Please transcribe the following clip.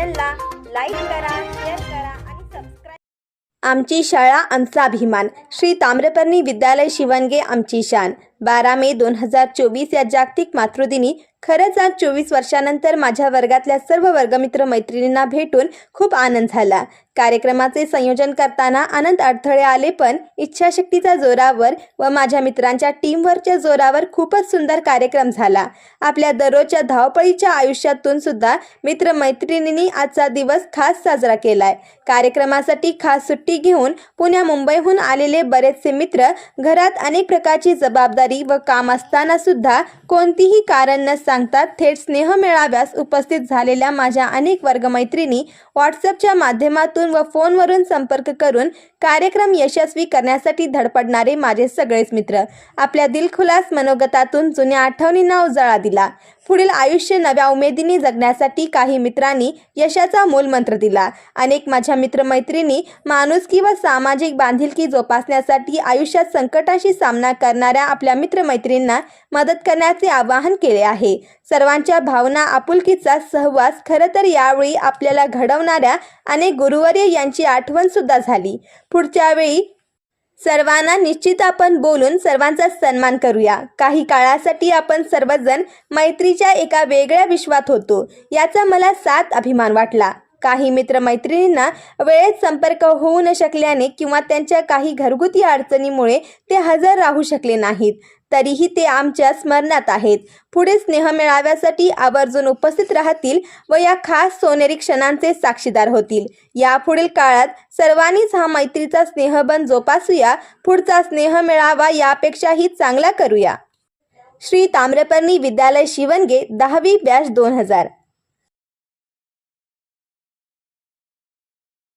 चॅनलला लाईक करा शेअर करा आणि सबस्क्राईब आमची शाळा आमचा अभिमान. श्री ताम्रपर्णी विद्यालय शिवणगे आमची शान. बारा मे दोन हजार चोवीस या जागतिक मातृदिनी. खरंच आज चोवीस वर्षानंतर माझ्या वर्गातल्या सर्व वर्गमित्र मैत्रिणींना भेटून खूप आनंद झाला. कार्यक्रमाचे संयोजन करताना अनंत अडथळे आले पण इच्छाशक्तीच्या जोरावर व माझ्या मित्रांच्या टीमवर्कच्या जोरावर खूपच सुंदर कार्यक्रम झाला. आपल्या दररोजच्या धावपळीच्या आयुष्यातून सुद्धा मित्रमैत्रिणींनी आजचा दिवस खास साजरा केलाय. कार्यक्रमासाठी खास सुट्टी घेऊन पुण्या मुंबईहून आलेले बरेचसे मित्र घरात अनेक प्रकारची जबाबदारी व काम असताना सुद्धा कोणतीही कारण न सांगता थेट स्नेह मेळाव्यास उपस्थित झालेल्या माझ्या अनेक वर्गमैत्रिणी व्हॉट्सअपच्या माध्यमातून व फोनवरून संपर्क करून कार्यक्रम यशस्वी करण्यासाठी धडपडणारे माझे सगळेच मित्र. आपल्या दिलखुलास मनोगतातून जुन्या आठवणींना उजाळा दिला. पुढील आयुष्य नव्या उमेदीने जगण्यासाठी काही मित्रांनी यशाचा मूलमंत्र दिला. अनेक माझ्या मित्रमैत्रिणी माणुसकी व सामाजिक बांधिलकी जोपासण्यासाठी आयुष्यात संकटाशी सामना करणाऱ्या आपल्या मित्रमैत्रिणींना मदत करण्याचे आवाहन केले आहे. सर्वांच्या भावना आपुलकीचा सहवास खरं तर यावेळी आपल्याला घडवणाऱ्या अनेक गुरुवर्य यांची आठवण सुद्धा झाली. पुढच्या वेळी सर्वांना निश्चित आपण बोलून सर्वांचा सन्मान करूया. काही काळासाठी आपण सर्वजण मैत्रीच्या एका वेगळ्या विश्वात होतो. याचा मला सात अभिमान वाटला. काही मित्रमैत्रिणींना वेळेत संपर्क होऊ न शकल्याने किंवा त्यांच्या काही घरगुती अडचणीमुळे ते हजर राहू शकले नाहीत. तरीही ते आमच्या स्मरणात आहेत. पुढे स्नेह मेळाव्यासाठी आवर्जून उपस्थित राहतील व या खास सोनेरी क्षणांचे साक्षीदार होतील. यापुढील काळात सर्वांनीच हा मैत्रीचा स्नेहबंध जोपासूया. पुढचा स्नेह मेळावा यापेक्षाही चांगला करूया. श्री ताम्रपर्णी विद्यालय शिवणगे दहावी बॅच दोन हजार.